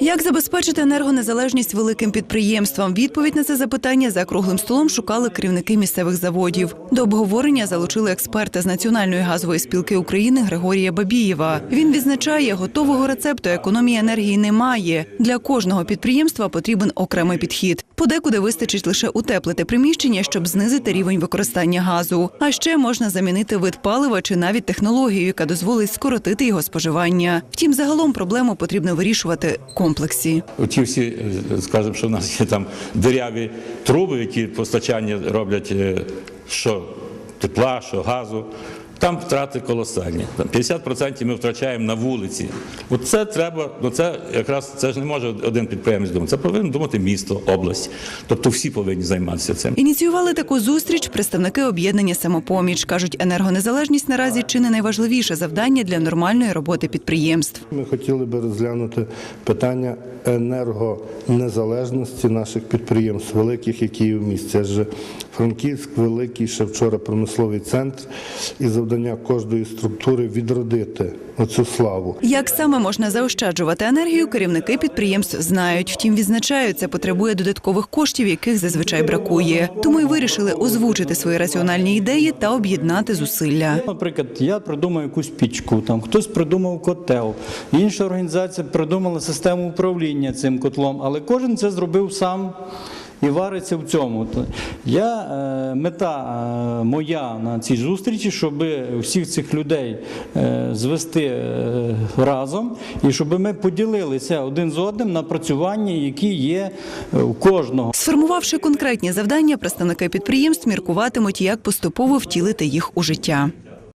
Як забезпечити енергонезалежність великим підприємствам? Відповідь на це запитання за круглим столом шукали керівники місцевих заводів. До обговорення залучили експерта з Національної газової спілки України Григорія Бабієва. Він відзначає, готового рецепту економії енергії немає. Для кожного підприємства потрібен окремий підхід. Подекуди вистачить лише утеплити приміщення, щоб знизити рівень використання газу. А ще можна замінити вид палива чи навіть технологію, яка дозволить скоротити його споживання. Втім, загалом проблему потрібно вирішувати в комплексі. Ті всі, е, скажемо, що в нас є там диряві труби, які постачання роблять е, що тепла, що газу. Там втрати колосальні. Там 50% ми втрачаємо на вулиці. От це треба, ну це якраз це ж не може один підприємець думати. Це повинен думати місто, область. Тобто всі повинні займатися цим. Ініціювали таку зустріч представники об'єднання самопоміч. кажуть, енергонезалежність наразі чи не найважливіше завдання для нормальної роботи підприємств. Ми хотіли би розглянути питання енергонезалежності наших підприємств, великих, які є в місті. Адже Франківськ великий ще вчора промисловий центр, і завдання кожної структури відродити оцю славу. Як саме можна заощаджувати енергію, керівники підприємств знають. Втім, відзначають, це потребує додаткових коштів, яких зазвичай бракує. Тому й вирішили озвучити свої раціональні ідеї та об'єднати зусилля. Наприклад, я придумав якусь пічку, там хтось придумав котел, інша організація придумала систему управління цим котлом, але кожен це зробив сам. І вариться в цьому. Я, е, мета е, моя на цій зустрічі, щоб всіх цих людей е, звести разом і щоб ми поділилися один з одним на працювання, які є у кожного. Сформувавши конкретні завдання, представники підприємств міркуватимуть, як поступово втілити їх у життя.